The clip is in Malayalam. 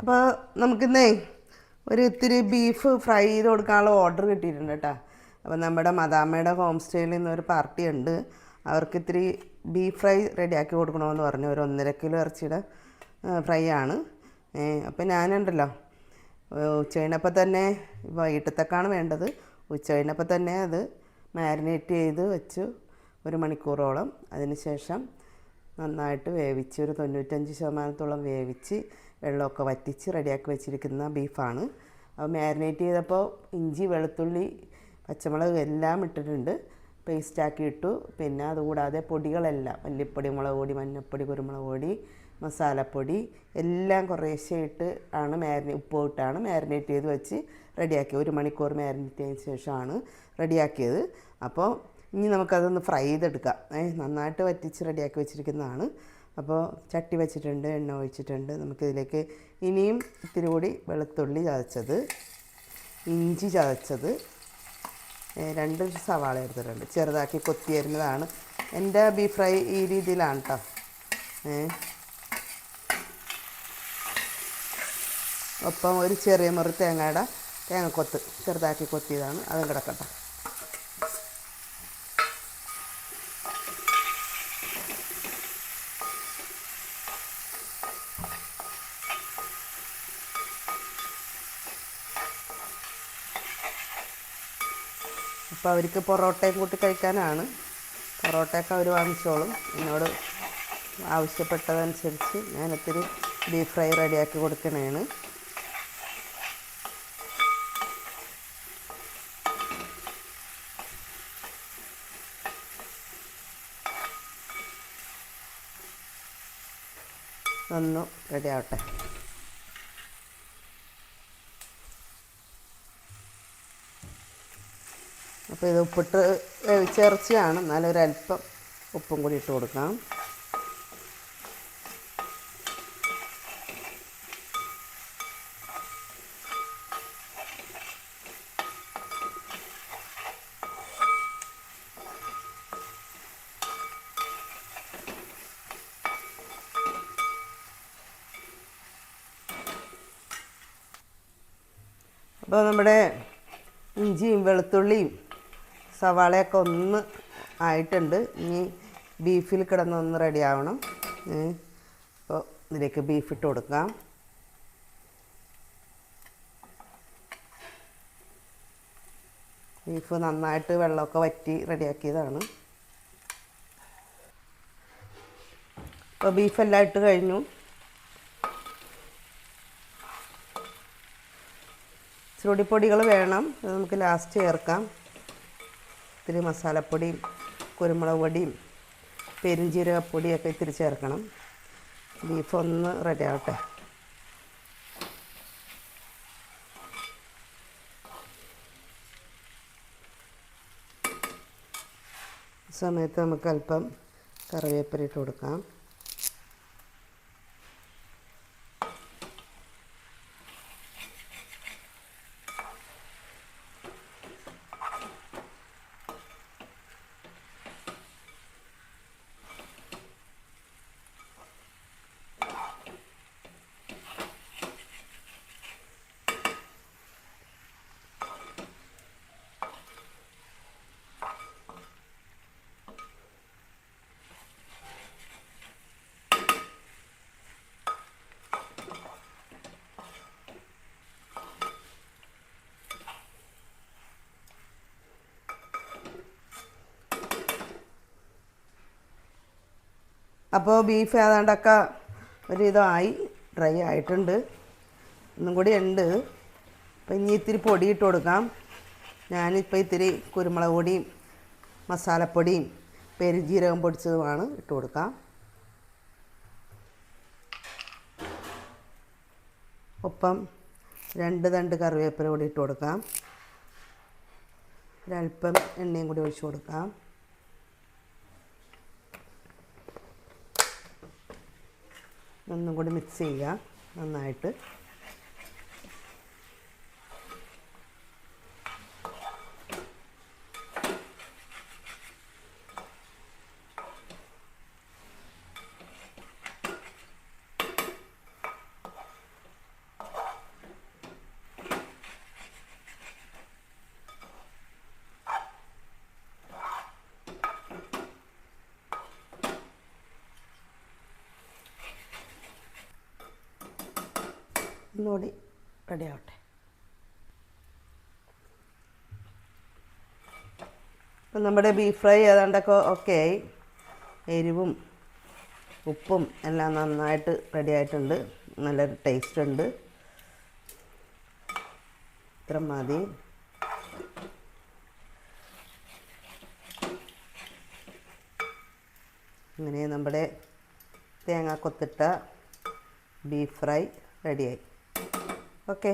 അപ്പോൾ നമുക്കിന്നേ ഒരു ഇത്തിരി ബീഫ് ഫ്രൈ ചെയ്ത് കൊടുക്കാനുള്ള ഓർഡർ കിട്ടിയിട്ടുണ്ട് കേട്ടോ അപ്പോൾ നമ്മുടെ മദാമ്മയുടെ ഹോം സ്റ്റേയിൽ നിന്നൊരു പാർട്ടി ഉണ്ട്. അവർക്ക് ഇത്തിരി ബീഫ് ഫ്രൈ റെഡിയാക്കി കൊടുക്കണമെന്ന് പറഞ്ഞു. ഒരു ഒന്നര കിലോ ഇറച്ചിയുടെ ഫ്രൈ ആണ്. അപ്പോൾ ഞാനുണ്ടല്ലോ. ഉച്ച കഴിഞ്ഞപ്പോൾ തന്നെ വൈകിട്ടത്തേക്കാണ് വേണ്ടത്. ഉച്ച കഴിഞ്ഞപ്പോൾ തന്നെ അത് മാരിനേറ്റ് ചെയ്ത് വെച്ച് ഒരു മണിക്കൂറോളം. അതിന് ശേഷം നന്നായിട്ട് വേവിച്ച് ഒരു തൊണ്ണൂറ്റഞ്ച് ശതമാനത്തോളം വേവിച്ച് വെള്ളമൊക്കെ വറ്റിച്ച് റെഡിയാക്കി വെച്ചിരിക്കുന്ന ബീഫാണ്. അത് മാരിനേറ്റ് ചെയ്തപ്പോൾ ഇഞ്ചി വെളുത്തുള്ളി പച്ചമുളക് എല്ലാം ഇട്ടിട്ടുണ്ട്. പേസ്റ്റാക്കി ഇട്ടു. പിന്നെ അതുകൂടാതെ പൊടികളെല്ലാം മല്ലിപ്പൊടി മുളക് പൊടി മഞ്ഞൾപ്പൊടി കുരുമുളക് പൊടി മസാലപ്പൊടി എല്ലാം കുറേശ്ശെ ഇട്ട് ആണ് മാരിനേ ഉപ്പ് ഇട്ടാണ് മാരിനേറ്റ് ചെയ്ത് വെച്ച് റെഡിയാക്കി. ഒരു മണിക്കൂർ മാരിനേറ്റ് ചെയ്തതിന് ശേഷമാണ് റെഡിയാക്കിയത്. അപ്പോൾ ഇനി നമുക്കതൊന്ന് ഫ്രൈ ചെയ്തെടുക്കാം. നന്നായിട്ട് വറ്റിച്ച് റെഡിയാക്കി വെച്ചിരിക്കുന്നതാണ്. അപ്പോൾ ചട്ടി വെച്ചിട്ടുണ്ട് എണ്ണ ഒഴിച്ചിട്ടുണ്ട്. നമുക്കിതിലേക്ക് ഇനിയും ഇത്തിരി കൂടി വെളുത്തുള്ളി ചതച്ചത് ഇഞ്ചി ചതച്ചത് രണ്ട് സവാള എടുത്തിട്ടുണ്ട്. ചെറുതാക്കി കൊത്തി വരുന്നതാണ്. എന്റെ ബീഫ് ഫ്രൈ ഈ രീതിയിലാണ് കേട്ടോ ഒപ്പം ഒരു ചെറിയ മുറി തേങ്ങയുടെ തേങ്ങ കൊത്ത് ചെറുതാക്കി കൊത്തിയതാണ്. അതും കിടക്കട്ടെ. അപ്പോൾ അവർക്ക് പൊറോട്ടയും കൂട്ടി കഴിക്കാനാണ്. പൊറോട്ടയൊക്കെ അവർ വാങ്ങിച്ചോളും. എന്നോട് ആവശ്യപ്പെട്ടതനുസരിച്ച് ഞാൻ ഒത്തിരി ബീഫ് ഫ്രൈ റെഡിയാക്കി കൊടുക്കണേണ്. ഒന്ന് റെഡി ആവട്ടെ. അപ്പോൾ ഇത് ഉപ്പിട്ട് വേവിച്ച എന്നാലും ഒരല്പം ഉപ്പും കൂടി ഇട്ട് കൊടുക്കാം. അപ്പോൾ നമ്മുടെ ഇഞ്ചിയും വെളുത്തുള്ളിയും സവാളയൊക്കെ ഒന്ന് ആയിട്ടുണ്ട്. ഇനി ബീഫിൽ കിടന്നൊന്ന് റെഡി ആവണം. അപ്പോൾ ഇതിലേക്ക് ബീഫ് ഇട്ട് കൊടുക്കാം. ബീഫ് നന്നായിട്ട് വെള്ളമൊക്കെ വറ്റി റെഡിയാക്കിയതാണ് അപ്പോൾ ബീഫെല്ലാം ഇട്ട് കഴിഞ്ഞു. ചുരുടിപ്പൊടികൾ വേണം. നമുക്ക് ലാസ്റ്റ് ചേർക്കാം. ഇത്തിരി മസാലപ്പൊടിയും കുരുമുളക് പൊടിയും പെരുംജീരകപ്പൊടിയൊക്കെ ഇത്തിരി ചേർക്കണം. ബീഫ് ഒന്ന് റെഡി ആവട്ടെ സമയത്ത് നമുക്ക് അല്പം കറിവേപ്പില ഇട്ട് കൊടുക്കാം. അപ്പോൾ ബീഫ് ഏതാണ്ടൊക്കെ ഒരു ഇതായി ഡ്രൈ ആയിട്ടുണ്ട്. ഒന്നും കൂടി ഉണ്ട്. അപ്പോൾ ഇനി ഇത്തിരി പൊടി ഇട്ട് കൊടുക്കാം. ഞാനിപ്പോൾ ഇത്തിരി കുരുമുളക് പൊടിയും മസാലപ്പൊടിയും പെരുജീരകം പൊടിച്ചതുമാണ് ഇട്ട് കൊടുക്കാം. ഒപ്പം രണ്ട് തണ്ട് കറിവേപ്പില കൂടി ഇട്ട് കൊടുക്കാം. ഒരല്പം എണ്ണയും കൂടി ഒഴിച്ചു കൊടുക്കാം. ഒന്നും കൂടി മിക്സ് ചെയ്യുക. നന്നായിട്ട് ഒന്നുകൂടി റെഡി ആവട്ടെ അപ്പം നമ്മുടെ ബീഫ് ഫ്രൈ ഏതാണ്ടൊക്കെ ഓക്കെ ആയി എരിവും ഉപ്പും എല്ലാം നന്നായിട്ട് റെഡി ആയിട്ടുണ്ട് നല്ലൊരു ടേസ്റ്റ് ഉണ്ട്. ഇത്ര മതി. അങ്ങനെ നമ്മുടെ തേങ്ങ കൊത്തിട്ട ബീഫ് ഫ്രൈ റെഡിയായി. ഓക്കെ